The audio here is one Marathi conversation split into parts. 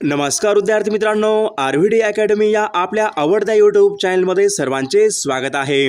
नमस्कार विद्यार्थी मित्रांनो आर व्ही डी अकॅडमी या आपल्या आवडत्या यूट्यूब चॅनलमध्ये सर्वांचे स्वागत आहे.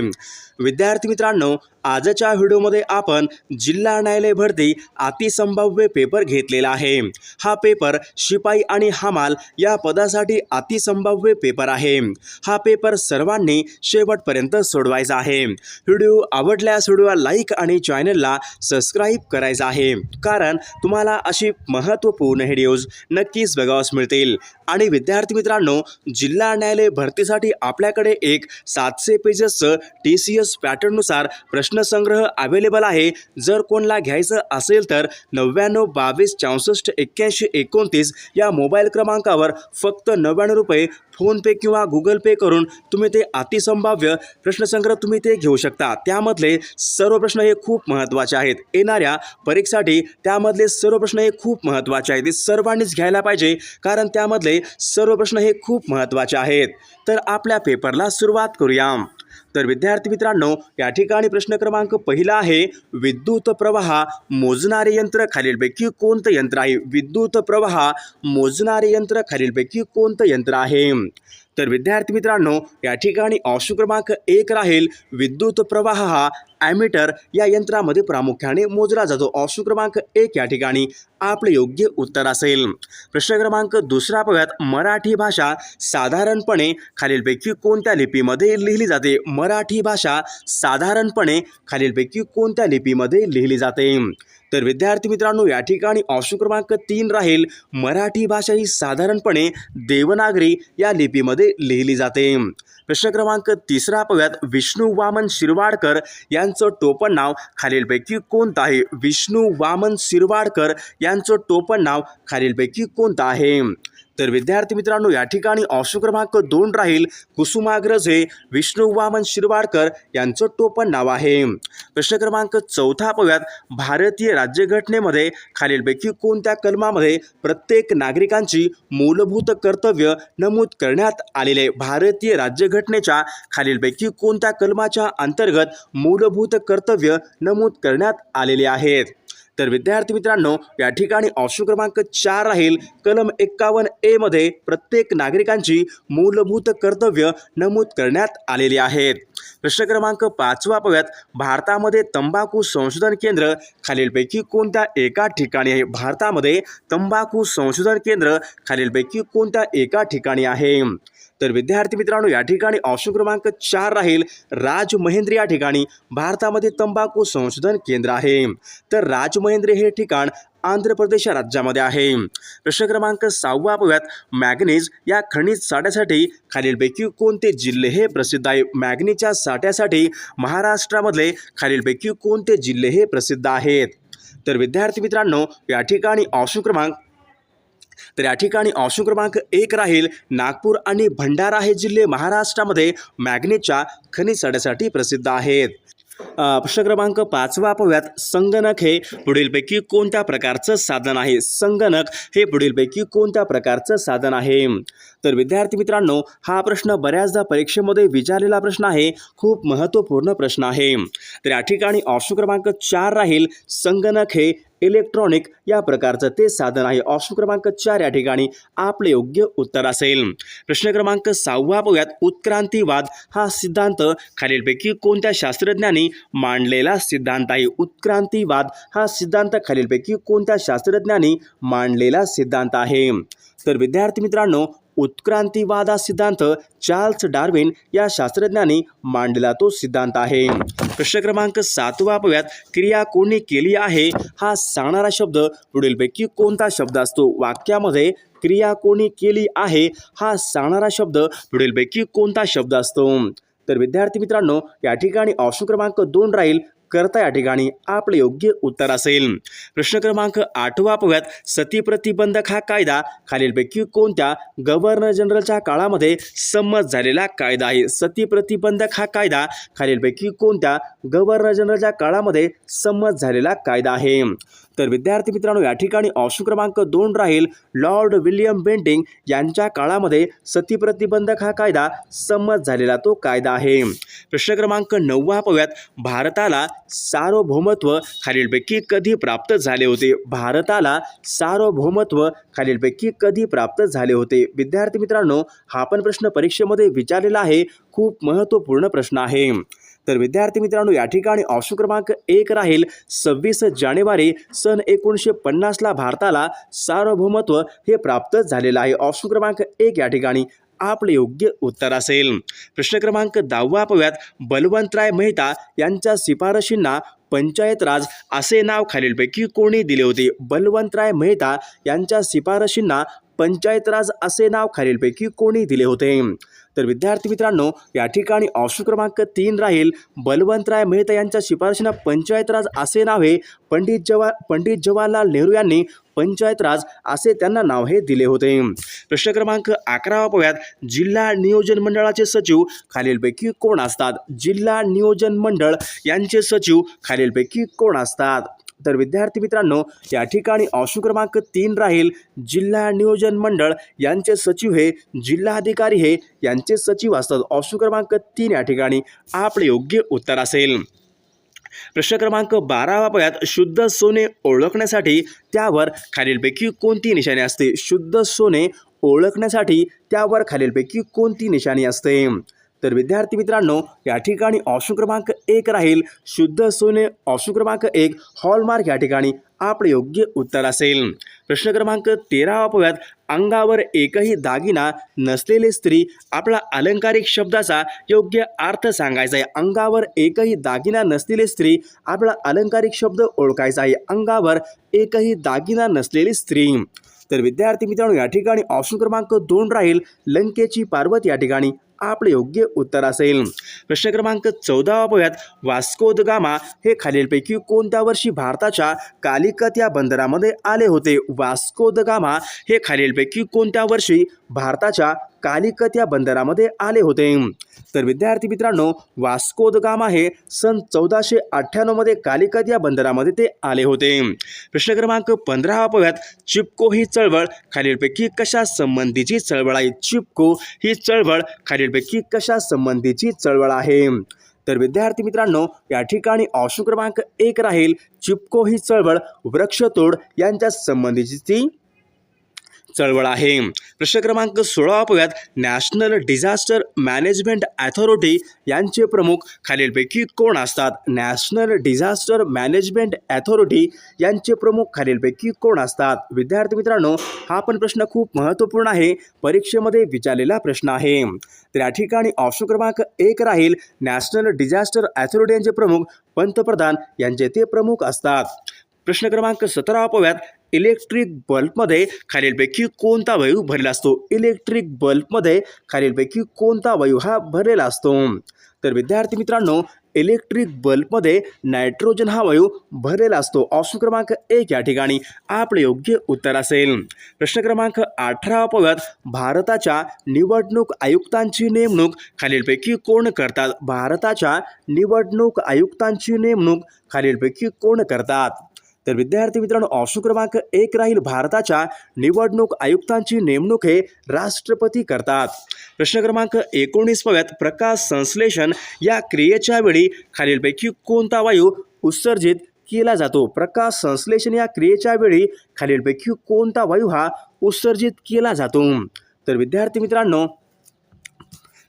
विद्यार्थी मित्रांनो आजच्या व्हिडिओमध्ये आपण जिल्हा न्यायालय भरती अतिसंभाव्य पेपर घेतलेला आहे. हा पेपर शिपाई आणि हमाल या पदासाठी अतिसंभाव्य पेपर आहे. हा पेपर सर्वांनी शेवटपर्यंत सोडवायचा आहे. व्हिडिओ आवडल्यास व्हिडिओला लाईक आणि चॅनलला सबस्क्राईब करायचा आहे. कारण तुम्हाला अशी महत्त्वपूर्ण व्हिडिओज नक्कीच बघावस मिळतील. आणि विद्यार्थी मित्रांनो जिल्हा न्यायालय भरतीसाठी आपल्याकडे एक सातशे पेजेसचं टी सी एस पॅटर्ननुसार प्रश्नसंग्रह अवेलेबल आहे. जर कोणाला घ्यायचं असेल तर नव्याण्णव बावीस चौसष्ट एक्क्याऐंशी एकोणतीस या मोबाईल क्रमांकावर फक्त नव्याण्णव रुपये फोनपे किंवा गुगल पे करून तुम्ही ते अतिसंभाव्य प्रश्नसंग्रह तुम्ही ते घेऊ शकता. त्यामधले सर्व प्रश्न हे खूप महत्त्वाचे आहेत. येणाऱ्या परीक्षेसाठी त्यामधले सर्व प्रश्न हे खूप महत्त्वाचे आहेत. ते सर्वांनीच घ्यायला पाहिजे कारण त्यामधले सर्व प्रश्न हे खूप महत्त्वाचे आहेत. तर आपल्या पेपरला सुरुवात करूया तर विद्यार्थी मित्रांनो या ठिकाणी प्रश्न क्रमांक पहिला आहे विद्युत प्रवाह मोजणारे यंत्र खालीलपैकी कोणतं यंत्र आहे? विद्युत प्रवाह मोजणारे यंत्र खालीलपैकी कोणतं यंत्र आहे? तर विद्यार्थी मित्रांनो या ठिकाणी ऑप्शन क्रमांक एक राहील विद्युत प्रवाह हा ॲमिटर या यंत्रामध्ये प्रामुख्याने मोजला जातो. ऑप्शन क्रमांक एक या ठिकाणी आपले योग्य उत्तर असेल. प्रश्न क्रमांक दुसरा पाहूयात मराठी भाषा साधारणपणे खालीलपैकी कोणत्या लिपीमध्ये लिहिली जाते? मराठी भाषा साधारणपणे खालीलपैकी कोणत्या लिपीमध्ये लिहिली जाते? तर विद्यार्थी मित्रांनो या ठिकाणी ऑप्शन क्रमांक तीन राहील. मराठी भाषा ही साधारणपणे देवनागरी या लिपीमध्ये लिहिली जाते. प्रश्न क्रमांक तिसरा पाहूयात. विष्णू वामन शिरवाडकर यांचं टोपण नाव खालीलपैकी कोणतं आहे? विष्णू वामन शिरवाडकर यांचं टोपण नाव खालीलपैकी कोणतं आहे? तर विद्यार्थी मित्रांनो या ठिकाणी ऑप्शन क्रमांक दोन राहील. कुसुमाग्रज हे विष्णू वामन शिरवाडकर यांचं टोपण नाव आहे. प्रश्न क्रमांक चौथा पाहूयात. भारतीय राज्यघटनेमध्ये खालीलपैकी कोणत्या कलमामध्ये प्रत्येक नागरिकांची मूलभूत कर्तव्य नमूद करण्यात आलेले? आहे भारतीय राज्यघटनेच्या खालीलपैकी कोणत्या कलमाच्या अंतर्गत मूलभूत कर्तव्य नमूद करण्यात आलेले आहेत? तर विद्यार्थी मित्रांनो या ठिकाणी ऑप्शन क्रमांक चार राहील. कलम एक्कावन्न ए मध्ये प्रत्येक नागरिकांची मूलभूत कर्तव्य नमूद करण्यात आलेली आहेत. प्रश्न क्रमांक पाचवा पाहूयात भारतामध्ये तंबाखू संशोधन केंद्र खालीलपैकी कोणत्या एका ठिकाणी आहे? भारतामध्ये तंबाखू संशोधन केंद्र खालीलपैकी कोणत्या एका ठिकाणी आहे? तर विद्यार्थी मित्रांनो या ठिकाणी ऑप्शन क्रमांक चार राहील. राजमहेंद्र या ठिकाणी भारतामध्ये तंबाखू संशोधन केंद्र आहे. तर राजमहेंद्र हे ठिकाण आंध्र प्रदेश या राज्यामध्ये आहे. प्रश्न क्रमांक सहावा पाहूयात मॅग्नीज या खनिज साठ्यासाठी खालीलपैकी कोणते जिल्हे हे प्रसिद्ध आहे? मॅग्नीच्या साठ्यासाठी महाराष्ट्रामधले खालीलपैकी कोणते जिल्हे हे प्रसिद्ध आहेत? तर विद्यार्थी मित्रांनो या ठिकाणी ऑप्शन क्रमांक तर या ठिकाणी ऑप्शन क्रमांक एक राहील. नागपूर आणि भंडारा हे जिल्हे महाराष्ट्रामध्ये मॅग्नेटच्या खनिज साठ्यासाठी प्रसिद्ध आहेत. प्रश्न क्रमांक पाचवा पाहूयात. संगणक हे पुढीलपैकी कोणत्या प्रकारचं साधन आहे? संगणक हे पुढीलपैकी कोणत्या प्रकारचं साधन आहे? तर विद्यार्थी मित्रांनो हा प्रश्न बऱ्याचदा परीक्षेमध्ये विचारलेला प्रश्न आहे. खूप महत्त्वपूर्ण प्रश्न आहे. तर या ठिकाणी ऑप्शन क्रमांक चार राहील. संगणक हे इलेक्ट्रॉनिक या प्रकारचं ते साधन आहे. ऑप्शन क्रमांक चार या ठिकाणी आपले योग्य उत्तर असेल. प्रश्न क्रमांक सहावा पाहूयात उत्क्रांतीवाद हा सिद्धांत खालीलपैकी कोणत्या शास्त्रज्ञांनी मांडलेला सिद्धांत आहे? उत्क्रांतीवाद हा सिद्धांत खालीलपैकी कोणत्या शास्त्रज्ञांनी मांडलेला सिद्धांत आहे? तर विद्यार्थी मित्रांनो उत्क्रांतीवादा सिद्धांत चार्ल्स डार्विन या शास्त्रज्ञांनी मांडलेला तो सिद्धांत आहे. प्रश्न क्रमांक सातवा पाहूयात क्रिया कोणी केली आहे? हा सांगणारा शब्द पुढीलपैकी कोणता शब्द असतो? वाक्यामध्ये क्रिया कोणी केली आहे? हा सांगणारा शब्द पुढीलपैकी कोणता शब्द असतो? तर विद्यार्थी मित्रांनो या ठिकाणी ऑप्शन क्रमांक दोन राहील. करता या ठिकाणी आपले योग्य उत्तर असेल. प्रश्न क्रमांक आठवा पाहूयात सती प्रतिबंधक हा कायदा खालीलपैकी कोणत्या गव्हर्नर जनरलच्या काळामध्ये संमत झालेला कायदा आहे? सती प्रतिबंधक हा कायदा खालीलपैकी कोणत्या गव्हर्नर जनरलच्या काळामध्ये संमत झालेला कायदा आहे? तर विद्यार्थी मित्रांनो या ठिकाणी ऑप्शन क्रमांक दोन राहील लॉर्ड विल्यम बेंटिंग. यांच्या काळामध्ये सती प्रतिबंधक हा कायदा संमत झालेला तो कायदा आहे. प्रश्न क्रमांक नववा पाहूयात. भारताला सार्वभौमत्व खालीलपैकी कधी प्राप्त झाले होते? भारताला सार्वभौमत्व खालीलपैकी कधी प्राप्त झाले होते? विद्यार्थी मित्रांनो हा पण प्रश्न परीक्षेमध्ये विचारलेला आहे. खूप महत्त्वपूर्ण प्रश्न आहे. तर विद्यार्थी मित्रांनो या ठिकाणी ऑप्शन क्रमांक एक राहील. सव्वीस जानेवारी सन एकोणीसशे पन्नासला भारताला सार्वभौमत्व हे प्राप्त झालेलं आहे. ऑप्शन क्रमांक एक या ठिकाणी. आपले योग्य उत्तर असेल. प्रश्न क्रमांक दहावा पाहूयात. बलवंतराय मेहता यांच्या शिफारशींना पंचायत राज असे नाव खालीलपैकी कोणी दिले होते? बलवंतराय मेहता यांच्या शिफारशींना पंचायत राज असे नाव खालीलपैकी कोणी दिले होते? तर विद्यार्थी मित्रांनो या ठिकाणी ऑप्शन क्रमांक तीन राहील. बलवंतराय मेहता यांच्या शिफारशीनं पंचायत राज असे नाव हे. पंडित जवा पंडित जवाहरलाल नेहरू यांनी पंचायत राज असे त्यांना नाव हे दिले होते. प्रश्न क्रमांक अकरावा पाहूयात जिल्हा नियोजन मंडळाचे सचिव खालीलपैकी कोण असतात? जिल्हा नियोजन मंडळ यांचे सचिव खालीलपैकी कोण असतात? तर विद्यार्थी मित्रांनो या ठिकाणी ऑप्शन क्रमांक तीन राहील जिल्हा नियोजन मंडळ. यांचे सचिव हे जिल्हाधिकारी हे. यांचे सचिव असतात ऑप्शन क्रमांक तीन या ठिकाणी. आपले योग्य उत्तर असेल. प्रश्न क्रमांक बारावा पायात शुद्ध सोने ओळखण्यासाठी त्यावर खालीलपैकी कोणती निशाणी असते? शुद्ध सोने ओळखण्यासाठी त्यावर खालीलपैकी कोणती निशाणी असते? तर विद्यार्थी मित्रांनो या ठिकाणी ऑप्शन क्रमांक एक राहील. शुद्ध सोने ऑप्शन क्रमांक एक हॉलमार्क या ठिकाणी आपले योग्य उत्तर असेल. प्रश्न क्रमांक तेरा पाहूयात अंगावर एकही दागिना नसलेली स्त्री आपला अलंकारिक शब्दाचा योग्य अर्थ सांगायचा आहे. अंगावर एकही दागिना नसलेली स्त्री आपला अलंकारिक शब्द ओळखायचा आहे. अंगावर एकही दागिना नसलेली स्त्री. तर विद्यार्थी मित्रांनो या ठिकाणी ऑप्शन क्रमांक दोन राहील. लंकेची पार्वत या ठिकाणी आपले योग्य उत्तर असेल. प्रश्न क्रमांक चौदावा पाहूयात वास्को द गामा हे खालीलपैकी कोणत्या वर्षी भारताच्या कालिकत या बंदरामध्ये आले होते? वास्को द गामा हे खालीलपैकी कोणत्या वर्षी भारताच्या कालिकत या बंदरामध्ये आले होते. तर विद्यार्थी मित्रांनो वास्को द गामा हे सन चौदाशे अठ्ठ्याण्णवमध्ये कालिकत या बंदरामध्ये ते आले होते. प्रश्न क्रमांक पंधरा पाहूयात. चिपको ही चळवळ खालीलपैकी कशा संबंधीची चळवळ आहे? चिपको ही चळवळ खालीलपैकी कशा संबंधीची चळवळ आहे? तर विद्यार्थी मित्रांनो या ठिकाणी ऑप्शन क्रमांक एक राहील. चिपको ही चळवळ वृक्षतोड यांच्या संबंधीची ती चळवळ आहे. प्रश्न क्रमांक सोळा पाहूयात नॅशनल डिझास्टर मॅनेजमेंट अथॉरिटी यांचे प्रमुख खालीलपैकी कोण असतात? नॅशनल डिझास्टर मॅनेजमेंट अथॉरिटी यांचे प्रमुख खालीलपैकी कोण असतात? विद्यार्थी मित्रांनो हा पण प्रश्न खूप महत्त्वपूर्ण आहे. परीक्षेमध्ये विचारलेला प्रश्न आहे. तर या ठिकाणी ऑप्शन क्रमांक एक राहील. नॅशनल डिझास्टर अथॉरिटी यांचे प्रमुख पंतप्रधान यांचे ते प्रमुख असतात. प्रश्न क्रमांक सतरा पाहूयात. इलेक्ट्रिक बल्बमध्ये खालीलपैकी कोणता वायू भरलेला असतो? इलेक्ट्रिक बल्बमध्ये खालीलपैकी कोणता वायू हा भरलेला असतो? तर विद्यार्थी मित्रांनो इलेक्ट्रिक बल्बमध्ये नायट्रोजन हा वायू भरलेला असतो. ऑप्शन क्रमांक एक या ठिकाणी. आपले योग्य उत्तर असेल. प्रश्न क्रमांक अठरा पाहूयात. भारताच्या निवडणूक आयुक्तांची नेमणूक खालीलपैकी कोण करतात? भारताच्या निवडणूक आयुक्तांची नेमणूक खालीलपैकी कोण करतात? तर विद्यार्थी मित्रांनो ऑप्शन क्रमांक एक राहील भारताच्या निवडणूक आयुक्तांची नेमणूक हे राष्ट्रपती करतात. प्रश्न क्रमांक एकोणीस प्रकाश संश्लेषण या क्रियेच्या वेळी खालीलपैकी कोणता वायू उत्सर्जित केला जातो? प्रकाश संश्लेषण या क्रियेच्या वेळी खालीलपैकी कोणता वायू हा उत्सर्जित केला जातो? तर विद्यार्थी मित्रांनो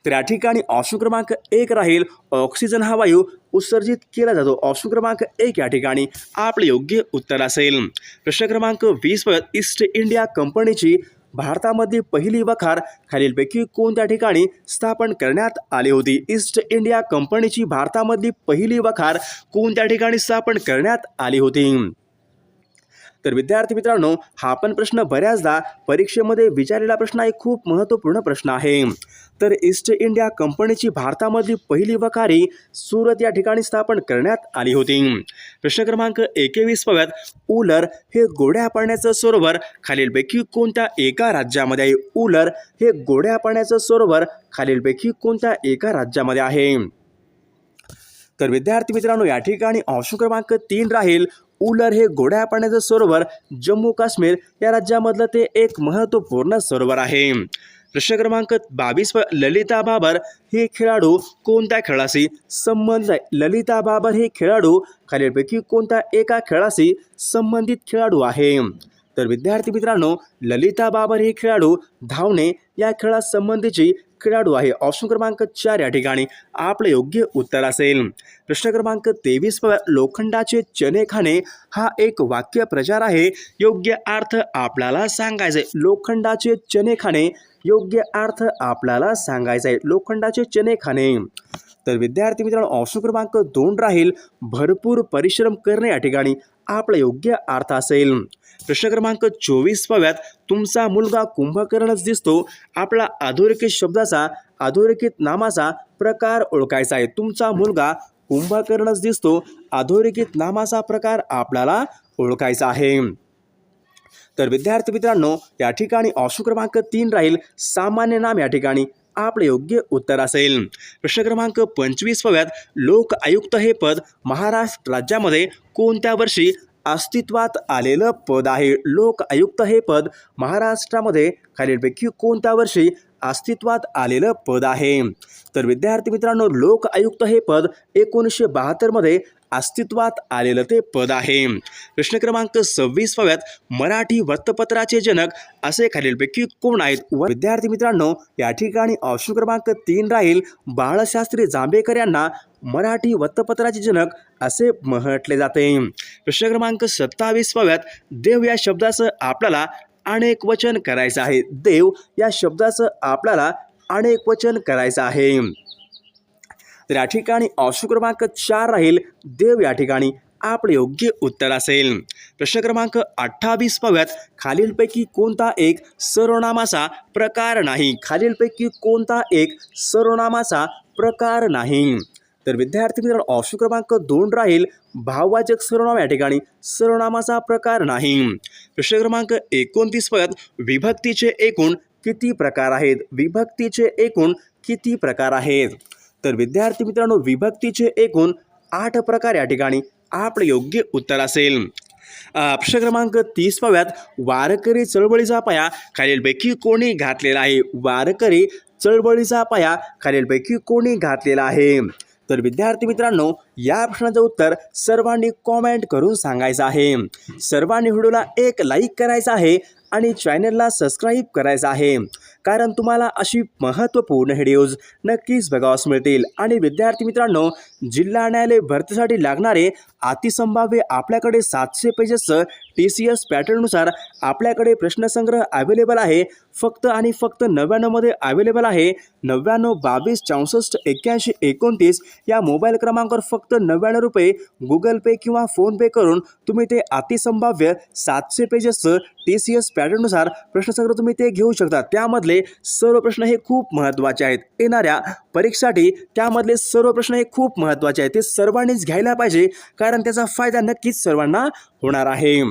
तर या ठिकाणी ऑप्शन क्रमांक एक राहील. ऑक्सिजन हा वायू उत्सर्जित केला जातो. ऑप्शन क्रमांक एक या ठिकाणी आपले योग्य उत्तर असेल. प्रश्न क्रमांक वीस ईस्ट इंडिया कंपनीची भारतामध्ये पहिली वखार खालीलपैकी कोणत्या ठिकाणी स्थापन करण्यात आली होती? ईस्ट इंडिया कंपनीची भारतामधली पहिली वखार कोणत्या ठिकाणी स्थापन करण्यात आली होती? तर विद्यार्थी मित्रांनो हा पण प्रश्न बऱ्याचदा परीक्षेमध्ये विचारलेला प्रश्न एक खूप महत्त्वपूर्ण प्रश्न आहे. तर ईस्ट इंडिया कंपनीची भारतामधली पहिली वखारी सुरत या ठिकाणी स्थापन करण्यात आली होती. प्रश्न क्रमांक एकेवीस पव्यात उलर हे गोड्या पाण्याचं सरोवर खालीलपैकी कोणत्या एका राज्यामध्ये आहे? उलर हे गोड्या पाण्याचं सरोवर खालीलपैकी कोणत्या एका राज्यामध्ये आहे? तर विद्यार्थी मित्रांनो या ठिकाणी ऑप्शन क्रमांक तीन राहील. उलर हे गोड्या पाण्याचं सरोवर जम्मू काश्मीर या राज्यामधलं ते एक महत्त्वपूर्ण सरोवर आहे. प्रश्न क्रमांक बावीस ललिता बाबर हे खेळाडू कोणत्या खेळाशी संबंध आहे ललिता बाबर हे खेळाडू खालीलपैकी कोणत्या एका खेळाशी संबंधित खेळाडू आहे? तर विद्यार्थी मित्रांनो ललिता बाबर हे खेळाडू धावणे या खेळासंबंधीची खेळाडू आहे. ऑप्शन क्रमांक चार या ठिकाणी. आपलं योग्य उत्तर असेल. प्रश्न क्रमांक तेवीस लोखंडाचे चणे खाणे हा एक वाक्य प्रचार आहे. योग्य अर्थ आपल्याला सांगायचा आहे लोखंडाचे चणे खाणे योग्य अर्थ आपल्याला सांगायचा आहे लोखंडाचे चणे खाणे. तर विद्यार्थी मित्रांनो ऑप्शन क्रमांक दोन राहील. भरपूर परिश्रम करणे या ठिकाणी. आपला योग्य अर्थ असेल. प्रश्न क्रमांक चोवीस पाव्यात तुमचा मुलगा कुंभकर्णच दिसतो. आपला अधोरेखित शब्दाचा अधोरेखित नामाचा प्रकार ओळखायचा आहे. तुमचा मुलगा कुंभकर्णच दिसतो. अधोरेखित नामाचा प्रकार आपल्याला ओळखायचा आहे. तर विद्यार्थी मित्रांनो या ठिकाणी ऑप्शन क्रमांक तीन राहील. सामान्य नाम या ठिकाणी आपले योग्य उत्तर असेल. प्रश्न क्रमांक पंचवीस पाव्यात लोक आयुक्त हे पद महाराष्ट्र राज्यामध्ये कोणत्या वर्षी अस्तित्वात आलेलं पद आहे? लोक आयुक्त हे पद महाराष्ट्रामध्ये खालीलपैकी कोणत्या वर्षी अस्तित्वात आलेलं पद आहे? तर विद्यार्थी मित्रांनो लोक आयुक्त हे पद एकोणीसशे बहात्तरमध्ये अस्तित्वात आलेलं ते पद आहे. प्रश्न क्रमांक सव्वीस पाव्यात मराठी वृत्तपत्राचे जनक असे खालीलपैकी कोण आहेत? व विद्यार्थी मित्रांनो या ठिकाणी ऑप्शन क्रमांक तीन राहील. बाळशास्त्री जांभेकर यांना मराठी वृत्तपत्राचे जनक असे म्हटले जाते. प्रश्न क्रमांक सत्तावीस पाव्यात देव या शब्दाचं आपल्याला अनेक वचन करायचं आहे. देव या शब्दाचं आपल्याला अनेक वचन करायचं आहे. तर या ठिकाणी ऑप्शन क्रमांक चार राहील. देव या ठिकाणी आपले योग्य उत्तर असेल. प्रश्न क्रमांक अठ्ठावीस पाव्यात खालीलपैकी कोणता एक सर्वनामाचा प्रकार नाही? खालीलपैकी कोणता एक सर्वनामाचा प्रकार नाही? तर विद्यार्थी मित्रांनो ऑप्शन क्रमांक दोन राहील. भाववाचक सर्वनाम या ठिकाणी सर्वनामाचा प्रकार नाही. प्रश्न क्रमांक एकोणतीस पाव्यात विभक्तीचे एकूण किती प्रकार आहेत? विभक्तीचे एकूण किती प्रकार आहेत? तर विद्यार्थी मित्रांनो विभक्तीचे एकूण आठ प्रकार या ठिकाणी आपलं योग्य उत्तर असेल. अ, प्रश्न क्रमांक तीस पाव्यात वारकरी चळवळीचा पाया खालीलपैकी कोणी घातलेला आहे? वारकरी चळवळीचा पाया खालीलपैकी कोणी घातलेला आहे? तर विद्यार्थी मित्रांनो या प्रश्नाचं उत्तर सर्वांनी कॉमेंट करून सांगायचं आहे. सर्वांनी व्हिडिओला एक लाईक करायचा आहे आणि चॅनलला सबस्क्राईब करायचं आहे. कारण तुम्हाला अशी महत्त्वपूर्ण व्हिडिओज नक्कीच बघावास मिळतील. आणि विद्यार्थी मित्रांनो जिल्हा न्यायालय भरतीसाठी लागणारे अतिसंभाव्य आपल्याकडे सातशे पेजेसचं टी सी एस पॅटर्ननुसार आपल्याकडे प्रश्नसंग्रह अवेलेबल आहे. फक्त आणि फक्त नव्याण्णवमध्ये अवेलेबल आहे. नव्याण्णव बावीस चौसष्ट एक्क्याऐंशी एकोणतीस या मोबाईल क्रमांकावर फक्त नव्याण्णव रुपये गुगल पे किंवा फोनपे करून तुम्ही ते अतिसंभाव्य सातशे पेजेसचं टी सी एस पॅटर्ननुसार प्रश्नसंग्रह तुम्ही ते घेऊ शकता. त्यामधले सर्व प्रश्न हे खूप महत्त्वाचे आहेत. येणाऱ्या परीक्षेसाठी त्यामधले सर्व प्रश्न हे खूप महत्त्वाचे आहेत. ते सर्वांनीच घ्यायला पाहिजे कारण त्याचा फायदा नक्कीच सर्वांना होणार आहे.